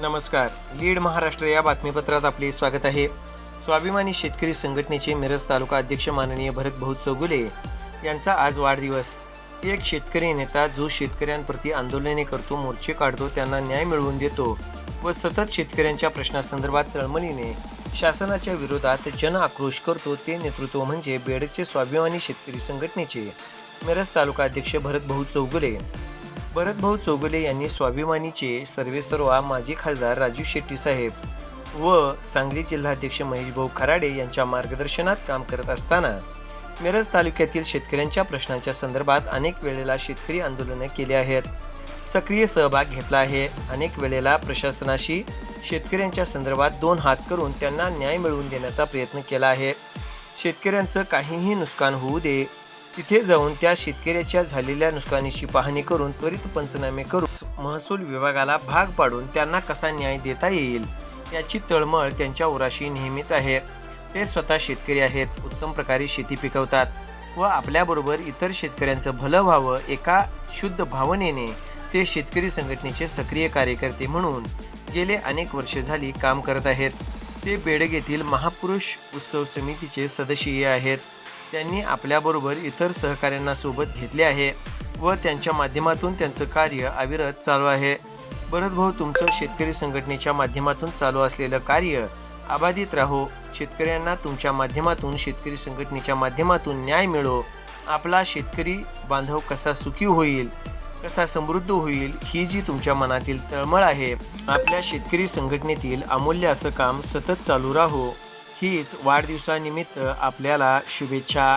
नमस्कार. लीड महाराष्ट्र या बातमीपत्रात आपले स्वागत आहे. स्वाभिमानी शेतकरी संघटनेचे मिरज तालुका अध्यक्ष माननीय भरत भाऊ चौगुले यांचा आज वाढदिवस. एक शेतकरी नेता जो शेतकऱ्यांप्रती आंदोलने करतो मोर्चे काढतो त्यांना न्याय मिळवून देतो व सतत शेतकऱ्यांच्या प्रश्नासंदर्भात तळमळीने शासनाच्या विरोधात जन आक्रोश करतो ते नेतृत्व म्हणजे बेडचे स्वाभिमानी शेतकरी संघटनेचे मिरज तालुका अध्यक्ष भरत भाऊ चौगुले. भरतभाऊ चोगुले यांनी स्वाभिमानीचे सर्वेसर्वा माजी खासदार राजू शेट्टी साहेब व सांगली जिल्हाध्यक्ष महेशभाऊ खराडे यांच्या मार्गदर्शनात काम करत असताना मिरज तालुक्यातील शेतकऱ्यांच्या प्रश्नांच्या संदर्भात अनेक वेळेला शेतकरी आंदोलने केली आहेत. सक्रिय सहभाग घेतला आहे. अनेक वेळेला प्रशासनाशी शेतकऱ्यांच्या संदर्भात दोन हात करून त्यांना न्याय मिळवून देण्याचा प्रयत्न केला आहे. शेतकऱ्यांचं काहीही नुकसान होऊ दे तिथे जाऊन त्या शेतकऱ्याच्या झालेल्या नुकसानीची पाहणी करून त्वरित पंचनामे करून महसूल विभागाला भाग पाडून त्यांना कसा न्याय देता येईल याची तळमळ त्यांच्या उराशी नेहमीच आहे. ते स्वतः शेतकरी आहेत उत्तम प्रकारे शेती पिकवतात व आपल्याबरोबर इतर शेतकऱ्यांचं भलं व्हावं एका शुद्ध भावनेने ते शेतकरी संघटनेचे सक्रिय कार्यकर्ते म्हणून गेले अनेक वर्षे झाली काम करत आहेत. ते बेडग येथील महापुरुष उत्सव समितीचे सदस्य आहेत. त्यांनी आपल्याबरोबर इतर सहकाऱ्यांना सोबत घेतले आहे व त्यांच्या माध्यमातून त्यांचं कार्य अविरत चालू आहे. भरतभाऊ तुमचं शेतकरी संघटनेच्या माध्यमातून चालू असलेलं कार्य अबाधित राहो. शेतकऱ्यांना तुमच्या माध्यमातून शेतकरी संघटनेच्या माध्यमातून न्याय मिळो. आपला शेतकरी बांधव कसा सुखी होईल कसा समृद्ध होईल ही जी तुमच्या मनातील तळमळ आहे आपल्या शेतकरी संघटनेतील अमूल्य असं काम सतत चालू राहो. हीच वाढदिवसानिमित्त आपल्याला शुभेच्छा